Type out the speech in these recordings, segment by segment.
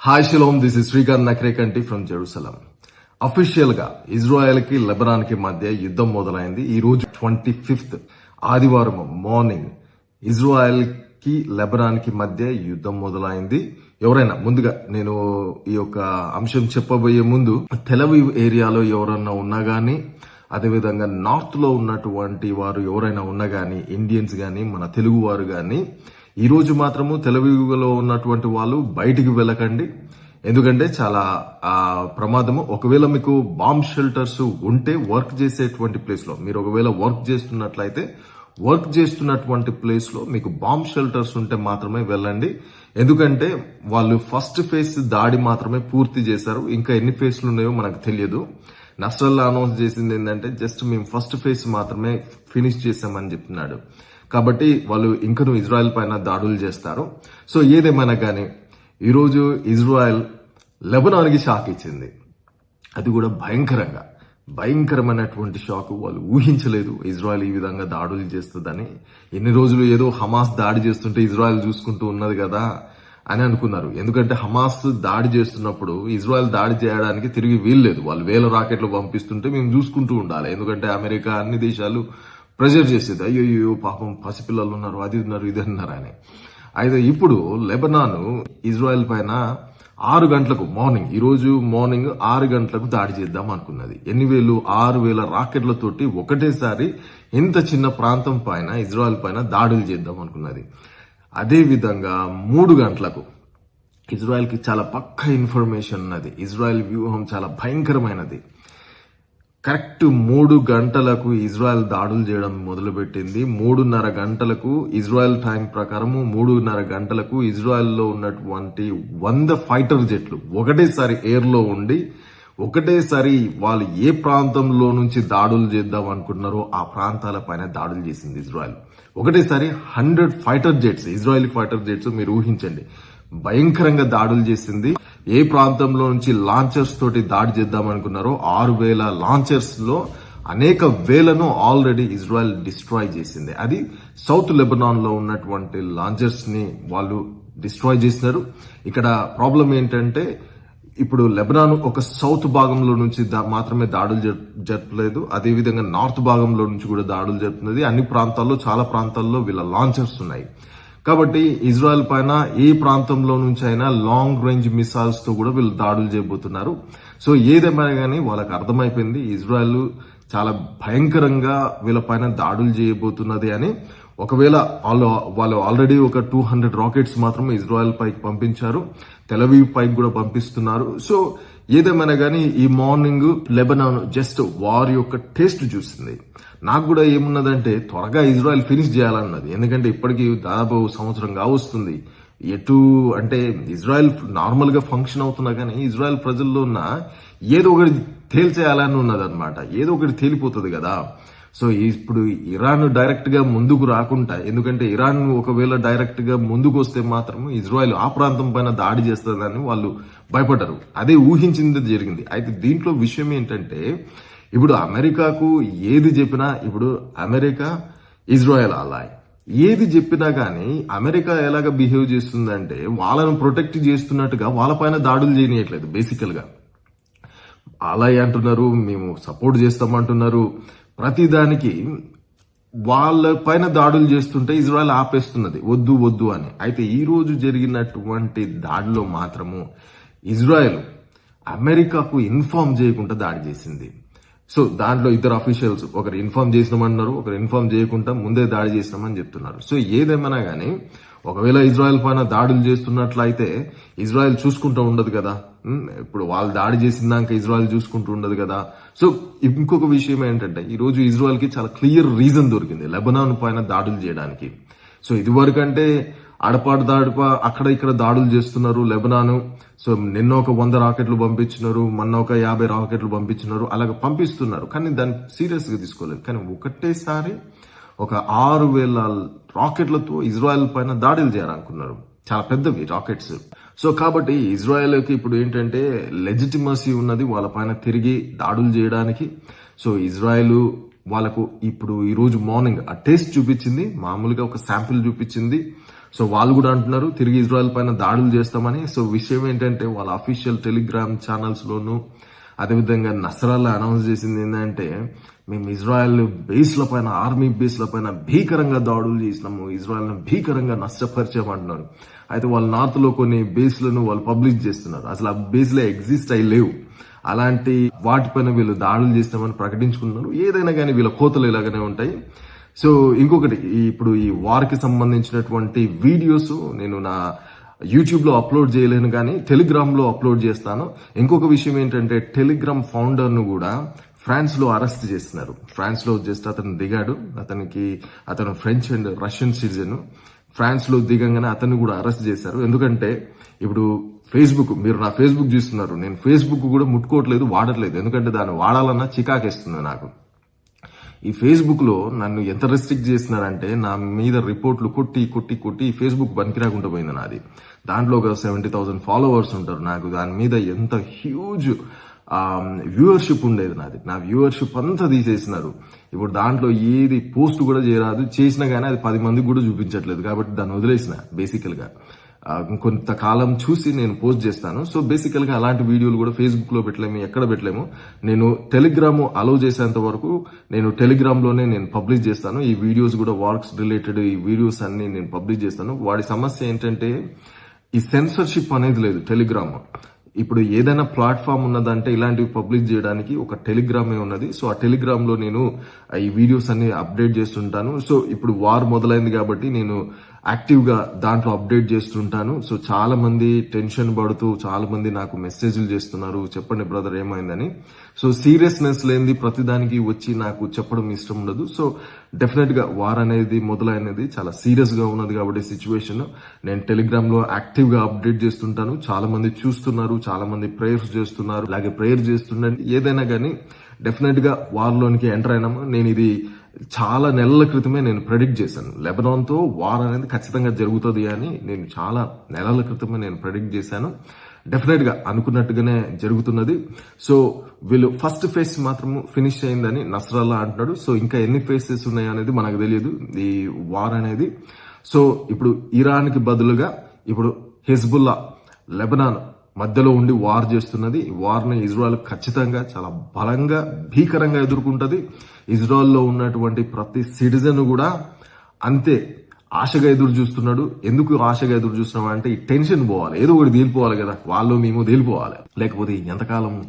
Hi shalom this is Srikanth Nakrekanti from Jerusalem. అఫీషియల్గా ఇజ్రాయెల్కి లెబనాన్కి మధ్య యుద్ధం మొదలైంది. ఈ రోజు ట్వంటీ ఫిఫ్త్ ఆదివారం మార్నింగ్ ఇజ్రాయెల్కి లెబనాన్కి మధ్య యుద్ధం మొదలైంది. ఎవరైనా ముందుగా నేను ఈ యొక్క అంశం చెప్పబోయే ముందు తెలవీవ్ ఏరియాలో ఎవరన్నా ఉన్నా గానీ అదేవిధంగా నార్త్లో ఉన్నటువంటి వారు ఎవరైనా ఉన్నా గానీ ఇండియన్స్ గానీ మన తెలుగు వారు గానీ ఈరోజు మాత్రము తెలవీవులో ఉన్నటువంటి వాళ్ళు బయటికి వెళ్ళకండి. ఎందుకంటే చాలా ప్రమాదము. ఒకవేళ మీకు బాంబ్ షెల్టర్స్ ఉంటే వర్క్ చేసేటువంటి ప్లేస్లో మీరు ఒకవేళ వర్క్ చేస్తున్నట్లయితే వర్క్ చేస్తున్నటువంటి ప్లేస్లో మీకు బాంబ్ షెల్టర్స్ ఉంటే మాత్రమే వెళ్ళండి. ఎందుకంటే వాళ్ళు ఫస్ట్ ఫేజ్ దాడి మాత్రమే పూర్తి చేశారు. ఇంకా ఎన్ని ఫేజ్లు ఉన్నాయో మనకు తెలియదు. నస్రల్లా అనౌన్స్ చేసింది ఏంటంటే జస్ట్ మేము ఫస్ట్ ఫేజ్ మాత్రమే ఫినిష్ చేసామని చెప్తున్నాడు కాబట్టి వాళ్ళు ఇంకను ఇజ్రాయెల్ పైన దాడులు చేస్తారు. సో ఏదేమైనా కానీ ఈరోజు ఇజ్రాయెల్ లెబనాన్కి షాక్ ఇచ్చింది. అది కూడా భయంకరంగా. భయంకరమైనటువంటి షాక్ వాళ్ళు ఊహించలేదు ఇజ్రాయెల్ ఈ విధంగా దాడులు చేస్తుందని. ఎన్ని రోజులు ఏదో హమాస్ దాడి చేస్తుంటే ఇజ్రాయెల్ చూసుకుంటూ ఉన్నది కదా అని అనుకున్నారు. ఎందుకంటే హమాస్ దాడి చేస్తున్నప్పుడు ఇజ్రాయెల్ దాడి చేయడానికి తిరిగి వీల్లేదు. వాళ్ళు వేల రాకెట్లు పంపిస్తుంటే మేము చూసుకుంటూ ఉండాలి. ఎందుకంటే అమెరికా అన్ని దేశాలు ప్రెజర్ చేసేది. అయ్యో పాపం పసిపిల్లలు ఉన్నారు అది ఉన్నారు ఇది అన్నారు అని. అయితే ఇప్పుడు లెబనాన్ ఇజ్రాయెల్ పైన ఆరు గంటలకు మార్నింగ్ ఈ రోజు మార్నింగ్ ఆరు గంటలకు దాడి చేద్దాం అనుకున్నది. ఎన్ని వేలు? ఆరు వేల రాకెట్లతోటి ఒకటేసారి ఇంత చిన్న ప్రాంతం పైన ఇజ్రాయెల్ పైన దాడులు చేద్దాం అనుకున్నది. అదే విధంగా మూడు గంటలకు ఇజ్రాయెల్కి చాలా పక్క ఇన్ఫర్మేషన్ ఉన్నది. ఇజ్రాయెల్ వ్యూహం చాలా భయంకరమైనది. కరెక్ట్ మూడు గంటలకు ఇజ్రాయెల్ దాడులు చేయడం మొదలుపెట్టింది. మూడున్నర గంటలకు ఇజ్రాయెల్ టైం ప్రకారము మూడున్నర గంటలకు ఇజ్రాయెల్లో ఉన్నటువంటి వంద ఫైటర్ జెట్లు ఒకటేసారి ఎయిర్లో ఉండి ఒకటేసారి వాళ్ళు ఏ ప్రాంతంలో నుంచి దాడులు చేద్దాం అనుకుంటున్నారో ఆ ప్రాంతాల పైన దాడులు చేసింది ఇజ్రాయెల్. ఒకటేసారి hundred fighter jets Israel fighter jets మీరు ఊహించండి. భయంకరంగా దాడులు చేసింది. ఏ ప్రాంతంలో నుంచి లాంచర్స్ తోటి దాడి చేద్దాం అనుకున్నారో ఆరు వేల లాంచర్స్లో అనేక వేలను ఆల్రెడీ ఇజ్రాయెల్ డిస్ట్రాయ్ చేసింది. అది సౌత్ లెబనాన్లో ఉన్నటువంటి లాంచర్స్ని వాళ్ళు డిస్ట్రాయ్ చేసినారు. ఇక్కడ ప్రాబ్లం ఏంటంటే ఇప్పుడు లెబనాన్ ఒక సౌత్ భాగంలో నుంచి దా- మాత్రమే దాడులు జరపలేదు. అదేవిధంగా నార్త్ భాగంలో నుంచి కూడా దాడులు జరుపుతున్నది. అన్ని ప్రాంతాల్లో చాలా ప్రాంతాల్లో వీళ్ళ లాంచర్స్ ఉన్నాయి. కాబట్టి ఇజ్రాయెల్ పైన ఏ ప్రాంతంలో నుంచి అయినా లాంగ్ రేంజ్ మిసైల్స్తో కూడా వీళ్ళు దాడులు చేయబోతున్నారు. సో ఏదేమైనా కానీ వాళ్ళకి అర్థమైపోయింది. ఇజ్రాయెల్ చాలా భయంకరంగా వీళ్ళ పైన దాడులు చేయబోతున్నది అని. ఒకవేళ వాళ్ళు వాళ్ళు ఆల్రెడీ ఒక టూ హండ్రెడ్ రాకెట్స్ మాత్రమే ఇజ్రాయెల్ పైకి పంపించారు. తెలవీ పైకి కూడా పంపిస్తున్నారు. సో ఏదేమైనా కానీ ఈ మార్నింగ్ లెబనాన్ జస్ట్ వారి యొక్క టేస్ట్ చూసింది. నాకు కూడా ఏమున్నదంటే త్వరగా ఇజ్రాయెల్ ఫినిష్ చేయాలన్నది. ఎందుకంటే ఇప్పటికీ దాదాపు సంవత్సరం కావస్తుంది. ఎటు అంటే ఇజ్రాయెల్ నార్మల్గా ఫంక్షన్ అవుతున్నా కానీ ఇజ్రాయెల్ ప్రజల్లో ఉన్న ఏదో ఒకటి తేల్చేయాలని ఉన్నదన్నమాట. ఏదో ఒకటి తేలిపోతుంది కదా. సో ఇప్పుడు ఇరాన్ డైరెక్ట్గా ముందుకు రాకుండా ఎందుకంటే ఇరాన్ ఒకవేళ డైరెక్ట్గా ముందుకు వస్తే మాత్రం ఇజ్రాయెల్ ఆ ప్రాంతం పైన దాడి చేస్తుందని వాళ్ళు భయపడ్డారు. అదే ఊహించింది జరిగింది. అయితే దీంట్లో విషయం ఏంటంటే ఇప్పుడు అమెరికాకు ఏది చెప్పినా ఇప్పుడు అమెరికా ఇజ్రాయెల్ అలాయ్ ఏది చెప్పినా కానీ అమెరికా ఎలాగ బిహేవ్ చేస్తుందంటే వాళ్ళను ప్రొటెక్ట్ చేస్తున్నట్టుగా వాళ్ళపైన దాడులు చేయనీయట్లేదు బేసికల్గా. అలా అంటున్నారు మేము సపోర్ట్ చేస్తామంటున్నారు. ప్రతిదానికి వాళ్ళ పైన దాడులు చేస్తుంటే ఇజ్రాయెల్ ఆపేస్తున్నది. వద్దు వద్దు అని. అయితే ఈ రోజు జరిగినటువంటి దాడిలో మాత్రము ఇజ్రాయెల్ అమెరికాకు ఇన్ఫార్మ్ చేయకుండా దాడి చేసింది. సో దాంట్లో ఇద్దరు అఫీషియల్స్ ఒకరు ఇన్ఫార్మ్ చేసినామన్నారు ఒకరు ఇన్ఫార్మ్ చేయకుండా ముందే దాడి చేసినామని చెప్తున్నారు. సో ఏదేమైనా కానీ ఒకవేళ ఇజ్రాయెల్ పైన దాడులు చేస్తున్నట్లయితే ఇజ్రాయెల్ చూసుకుంటూ ఉండదు కదా. ఇప్పుడు వాళ్ళు దాడి చేసిందాక ఇజ్రాయల్ చూసుకుంటూ ఉండదు కదా. సో ఇంకొక విషయం ఏంటంటే ఈరోజు రోజు కి చాలా క్లియర్ రీజన్ దొరికింది లెబనాన్ పైన దాడులు చేయడానికి. సో ఇదివరకంటే అడపాటు దాడిప అక్కడ ఇక్కడ దాడులు చేస్తున్నారు లెబనాను. సో నిన్న ఒక వంద రాకెట్లు పంపించినారు మొన్న ఒక యాభై రాకెట్లు పంపించినారు అలాగ పంపిస్తున్నారు. కానీ దాన్ని సీరియస్గా తీసుకోలేదు. కానీ ఒకటేసారి ఒక ఆరు వేల రాకెట్లతో ఇజ్రాయెల్ పైన దాడులు చేయాలనుకున్నారు. చాలా పెద్దవి రాకెట్స్. సో కాబట్టి ఇజ్రాయెల్కి ఇప్పుడు ఏంటంటే లెజిటిమసీ ఉన్నది వాళ్ళ పైన తిరిగి దాడులు చేయడానికి. సో ఇజ్రాయెల్ వాళ్ళకు ఇప్పుడు ఈరోజు మార్నింగ్ ఆ టేస్ట్ చూపించింది మామూలుగా ఒక శాంపిల్ చూపించింది. సో వాళ్ళు కూడా అంటున్నారు తిరిగి ఇజ్రాయెల్ పైన దాడులు చేస్తామని. సో విషయం ఏంటంటే వాళ్ళ అఫీషియల్ టెలిగ్రామ్ ఛానల్స్లోనూ అదేవిధంగా నసరాల్లో అనౌన్స్ చేసింది ఏంటంటే మేము ఇజ్రాయెల్ బేస్ల పైన ఆర్మీ బేస్ల పైన భీకరంగా దాడులు చేసినాము ఇజ్రాయెల్ను భీకరంగా నష్టపరిచామంటున్నారు అయితే వాళ్ళ నార్త్లో కొన్ని బేస్లను వాళ్ళు పబ్లిష్ చేస్తున్నారు. అసలు ఆ బేస్లో ఎగ్జిస్ట్ అయి లేవు. అలాంటి వాటిపైన వీళ్ళు దాడులు చేస్తామని ప్రకటించుకున్నారు. ఏదైనా కానీ వీళ్ళ కోతలు ఇలాగనే ఉంటాయి. సో ఇంకొకటి ఇప్పుడు ఈ వార్కి సంబంధించినటువంటి వీడియోస్ నేను నా యూట్యూబ్లో అప్లోడ్ చేయలేను కానీ టెలిగ్రామ్లో అప్లోడ్ చేస్తాను. ఇంకొక విషయం ఏంటంటే టెలిగ్రామ్ ఫౌండర్ను కూడా ఫ్రాన్స్లో అరెస్ట్ చేస్తున్నారు. ఫ్రాన్స్లో జస్ట్ అతను దిగాడు. అతనికి అతను ఫ్రెంచ్ అండ్ రష్యన్ సిటిజన్. ఫ్రాన్స్లో దిగంగానే అతన్ని కూడా అరెస్ట్ చేశారు. ఎందుకంటే ఇప్పుడు ఫేస్బుక్ మీరు నా ఫేస్బుక్ చూస్తున్నారు. నేను ఫేస్బుక్ కూడా ముట్టుకోవట్లేదు వాడట్లేదు. ఎందుకంటే దాన్ని వాడాలన్నా చికాకేస్తుంది నాకు. ఈ ఫేస్బుక్లో నన్ను ఎంత రెస్ట్రిక్ట్ చేస్తున్నారంటే నా మీద రిపోర్ట్లు కొట్టి కొట్టి కొట్టి ఫేస్బుక్ పనికిరాకుండా పోయింది నాది. దాంట్లో ఒక సెవెంటీ థౌసండ్ ఫాలోవర్స్ ఉంటారు. నాకు దాని మీద ఎంత హ్యూజ్ వ్యూవర్షిప్ ఉండేది నాది. నా వ్యూవర్షిప్ అంతా తీసేసినారు. ఇప్పుడు దాంట్లో ఏది పోస్ట్ కూడా చేయరాదు. చేసినా కానీ అది పది మందికి కూడా చూపించట్లేదు. కాబట్టి దాన్ని వదిలేసిన బేసికల్గా. కొంతకాలం చూసి నేను పోస్ట్ చేస్తాను. సో బేసికల్గా అలాంటి వీడియోలు కూడా ఫేస్బుక్లో పెట్టలేము ఎక్కడ పెట్టలేము. నేను టెలిగ్రామ్ అలౌ చేసేంత వరకు నేను టెలిగ్రామ్లోనే నేను పబ్లిష్ చేస్తాను. ఈ వీడియోస్ కూడా వర్క్స్ రిలేటెడ్ ఈ వీడియోస్ అన్ని నేను పబ్లిష్ చేస్తాను. వాడి సమస్య ఏంటంటే ఈ సెన్సర్షిప్ అనేది లేదు టెలిగ్రామ్ ఇప్పుడు ఏదైనా ప్లాట్ఫామ్ ఉన్నదంటే ఇలాంటివి పబ్లిష్ చేయడానికి ఒక టెలిగ్రామే ఉన్నది. సో ఆ టెలిగ్రామ్లో నేను ఈ వీడియోస్ అన్ని అప్డేట్ చేస్తుంటాను. సో ఇప్పుడు వార్ మొదలైంది కాబట్టి నేను యాక్టివ్గా దాంట్లో అప్డేట్ చేస్తుంటాను. సో చాలా మంది టెన్షన్ పడుతూ చాలా మంది నాకు మెసేజ్లు చేస్తున్నారు. చెప్పండి బ్రదర్ ఏమైందని. సో సీరియస్నెస్ లేనిది ప్రతిదానికి వచ్చి నాకు చెప్పడం ఇష్టం ఉండదు. సో డెఫినెట్గా వార్ అనేది మొదలైనది చాలా సీరియస్గా ఉన్నది కాబట్టి సిచ్యువేషన్ నేను టెలిగ్రామ్లో యాక్టివ్గా అప్డేట్ చేస్తుంటాను. చాలా మంది చూస్తున్నారు చాలా మంది ప్రేయర్స్ చేస్తున్నారు. అలాగే ప్రేయర్ చేస్తుండండి ఏదైనా కానీ డెఫినెట్గా వార్ లోనికి ఎంటర్ అయినాము? నేను ఇది చాలా నెలల క్రితమే నేను ప్రెడిక్ట్ చేశాను. లెబనాన్తో వార్ అనేది ఖచ్చితంగా జరుగుతుంది అని నేను చాలా నెలల క్రితమే నేను ప్రెడిక్ట్ చేశాను. డెఫినెట్గా అనుకున్నట్టుగానే జరుగుతున్నది. సో వీళ్ళు ఫస్ట్ ఫేజ్ మాత్రం ఫినిష్ అయిందని నస్రాల్లా అంటున్నాడు. సో ఇంకా ఎన్ని ఫేసెస్ ఉన్నాయి అనేది మనకు తెలియదు. ఈ వార్ అనేది. సో ఇప్పుడు ఇరాన్కి బదులుగా ఇప్పుడు హెజ్బుల్లా లెబనాన్ మధ్యలో ఉండి వార్ చేస్తున్నది. ఈ వార్ని ఇజ్రాయల్ ఖచ్చితంగా చాలా బలంగా భీకరంగా ఎదుర్కొంటది. ఇజ్రాయెల్లో ఉన్నటువంటి ప్రతి సిటిజన్ కూడా అంతే ఆశగా ఎదురు చూస్తున్నాడు. ఎందుకు ఆశగా ఎదురు చూస్తున్నాడు అంటే ఈ టెన్షన్ పోవాలి. ఏదో ఒకటి తేలిపోవాలి కదా. వాళ్ళు మేము తేలిపోవాలి. లేకపోతే ఎంతకాలం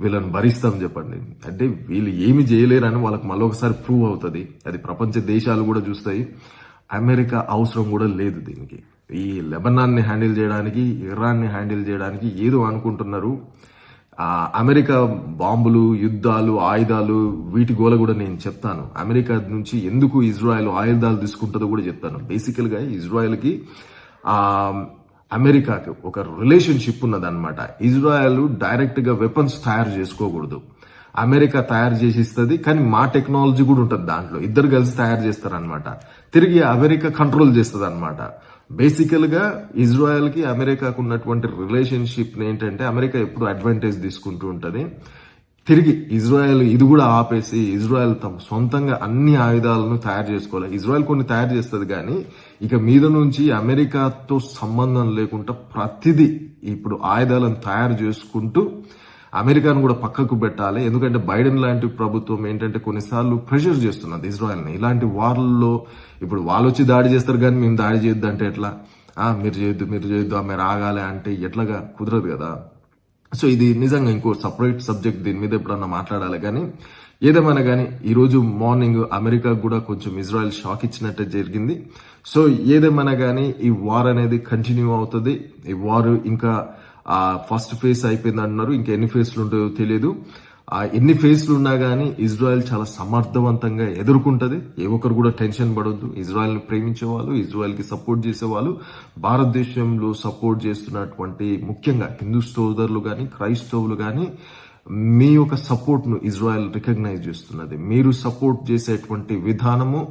వీళ్ళని భరిస్తాం చెప్పండి. అంటే వీళ్ళు ఏమి చేయలేరని వాళ్ళకి మళ్ళొకసారి ప్రూవ్ అవుతుంది. అది ప్రపంచ దేశాలు కూడా చూస్తాయి. అమెరికా అవసరం కూడా లేదు దీనికి. ఈ లెబనాన్ని హ్యాండిల్ చేయడానికి ఇరాన్ని హ్యాండిల్ చేయడానికి ఏదో అనుకుంటున్నారు. అమెరికా బాంబులు యుద్ధాలు ఆయుధాలు వీటి గోల కూడా నేను చెప్తాను. అమెరికా నుంచి ఎందుకు ఇజ్రాయెల్ ఆయుధాలు తీసుకుంటుందో కూడా చెప్తాను. బేసికల్గా ఇజ్రాయెల్కి అమెరికాకి ఒక రిలేషన్షిప్ ఉన్నదన్నమాట. ఇజ్రాయెల్ డైరెక్ట్గా వెపన్స్ తయారు చేసుకోకూడదు. అమెరికా తయారు చేసి ఇస్తుంది కానీ మా టెక్నాలజీ కూడా ఉంటుంది దాంట్లో. ఇద్దరు కలిసి తయారు చేస్తారనమాట తిరిగి అమెరికా కంట్రోల్ చేస్తుంది అనమాట బేసికల్గా ఇజ్రాయెల్కి అమెరికాకు ఉన్నటువంటి రిలేషన్షిప్ ఏంటంటే అమెరికా ఎప్పుడు అడ్వాంటేజ్ తీసుకుంటూ ఉంటుంది. తిరిగి ఇజ్రాయెల్ ఇది కూడా ఆపేసి ఇజ్రాయెల్ తమ సొంతంగా అన్ని ఆయుధాలను తయారు చేసుకోవాలి. ఇజ్రాయెల్ కొన్ని తయారు చేస్తుంది కానీ ఇక మీద నుంచి అమెరికాతో సంబంధం లేకుండా ప్రతిదీ ఇప్పుడు ఆయుధాలను తయారు చేసుకుంటూ అమెరికాను కూడా పక్కకు పెట్టాలి. ఎందుకంటే బైడెన్ లాంటి ప్రభుత్వం ఏంటంటే కొన్నిసార్లు ప్రెషర్ చేస్తున్నది ఇజ్రాయెల్ని. ఇలాంటి వార్లలో ఇప్పుడు వాళ్ళు వచ్చి దాడి చేస్తారు కానీ మేము దాడి చేయొద్దు అంటే ఎట్లా? మీరు చేయొద్దు మీరు చేయొద్దు ఆమె రాగాలి అంటే ఎట్లాగా? కుదరదు కదా. సో ఇది నిజంగా ఇంకో సపరేట్ సబ్జెక్ట్ దీని మీద ఎప్పుడన్నా మాట్లాడాలి కానీ ఏదేమైనా కానీ ఈరోజు మార్నింగ్ అమెరికా కూడా కొంచెం ఇజ్రాయెల్ షాక్ ఇచ్చినట్టు జరిగింది. సో ఏదేమైనా కానీ ఈ వార్ అనేది కంటిన్యూ అవుతుంది. ఈ వార్ ఇంకా ఫస్ట్ ఫేజ్ అయిపోయింది అంటున్నారు ఇంకా ఎన్ని ఫేజ్లు ఉంటాయో తెలియదు ఆ ఎన్ని ఫేజ్లు ఉన్నా కానీ ఇజ్రాయెల్ చాలా సమర్థవంతంగా ఎదుర్కొంటది. ఏ ఒక్కరు కూడా టెన్షన్ పడద్దు. ఇజ్రాయెల్ని ప్రేమించే వాళ్ళు ఇజ్రాయెల్కి సపోర్ట్ చేసే వాళ్ళు భారతదేశంలో సపోర్ట్ చేస్తున్నటువంటి ముఖ్యంగా హిందూ సోదరులు కానీ క్రైస్తవులు కానీ మీ యొక్క సపోర్ట్ను ఇజ్రాయెల్ రికగ్నైజ్ చేస్తున్నది. మీరు సపోర్ట్ చేసేటువంటి విధానము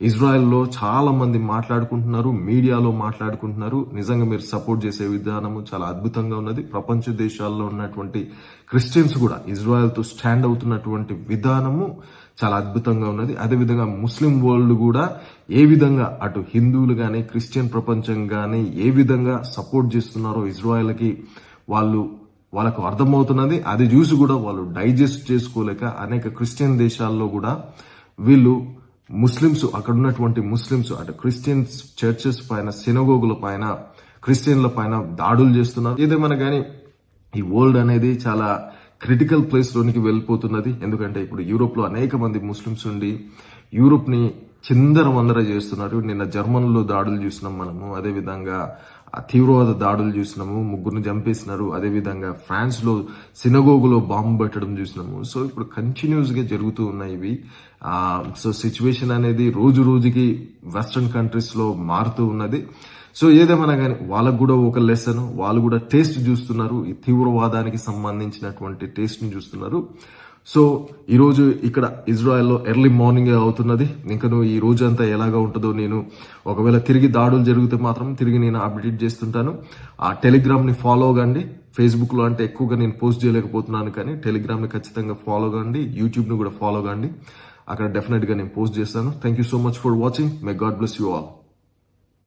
ఇజ్రాయెల్లో చాలా మంది మాట్లాడుకుంటున్నారు మీడియాలో మాట్లాడుకుంటున్నారు. నిజంగా మీరు సపోర్ట్ చేసే విధానము చాలా అద్భుతంగా ఉన్నది. ప్రపంచ దేశాల్లో ఉన్నటువంటి క్రిస్టియన్స్ కూడా ఇజ్రాయెల్తో స్టాండ్ అవుతున్నటువంటి విధానము చాలా అద్భుతంగా ఉన్నది. అదేవిధంగా ముస్లిం వరల్డ్ కూడా ఏ విధంగా అటు హిందువులు కానీ క్రిస్టియన్ ప్రపంచం కానీ ఏ విధంగా సపోర్ట్ చేస్తున్నారో ఇజ్రాయెల్కి వాళ్ళు వాళ్ళకు అర్థమవుతున్నది. అది చూసి కూడా వాళ్ళు డైజెస్ట్ చేసుకోలేక అనేక క్రిస్టియన్ దేశాల్లో కూడా వీళ్ళు ముస్లిమ్స్ అక్కడ ఉన్నటువంటి ముస్లిమ్స్ అంటే క్రిస్టియన్స్ చర్చెస్ పైన సినగోగుల పైన క్రిస్టియన్ల పైన దాడులు చేస్తున్నారు. ఏదేమైనా కానీ ఈ వరల్డ్ అనేది చాలా క్రిటికల్ ప్లేస్ లోనికి వెళ్ళిపోతున్నది. ఎందుకంటే ఇప్పుడు యూరోప్లో అనేక మంది ముస్లిమ్స్ ఉండి యూరోప్ని చిందర వందర చేస్తున్నారు. నిన్న జర్మన్లో దాడులు చూసినాం మనము. అదే విధంగా తీవ్రవాద దాడులు చూసినాము ముగ్గురిని చంపేసినారు. అదే విధంగా సినగోగులో బాంబు పెట్టడం చూసినాము. సో ఇప్పుడు కంటిన్యూస్గా జరుగుతూ ఉన్నాయి ఇవి. సో సిచ్యువేషన్ అనేది రోజు రోజుకి వెస్ట్రన్ కంట్రీస్లో మారుతూ ఉన్నది. సో ఏదేమైనా కానీ వాళ్ళకు కూడా ఒక లెసన్ వాళ్ళు కూడా టేస్ట్ చూస్తున్నారు. ఈ తీవ్రవాదానికి సంబంధించినటువంటి టేస్ట్ని చూస్తున్నారు. సో ఈరోజు ఇక్కడ ఇజ్రాయెల్లో ఎర్లీ మార్నింగ్ అవుతున్నది. ఇంకా నువ్వు ఈ రోజు అంతా ఎలాగా ఉంటుందో నేను ఒకవేళ తిరిగి దాడులు జరిగితే మాత్రం తిరిగి నేను అప్డేట్ చేస్తుంటాను. ఆ టెలిగ్రామ్ని ఫాలో కండి ఫేస్బుక్లో అంటే ఎక్కువగా నేను పోస్ట్ చేయలేకపోతున్నాను కానీ టెలిగ్రామ్ని ఖచ్చితంగా ఫాలో కండి యూట్యూబ్ను కూడా ఫాలో కండి అక్కడ డెఫినెట్గా నేను పోస్ట్ చేస్తాను. Thank you so much for watching may God bless you all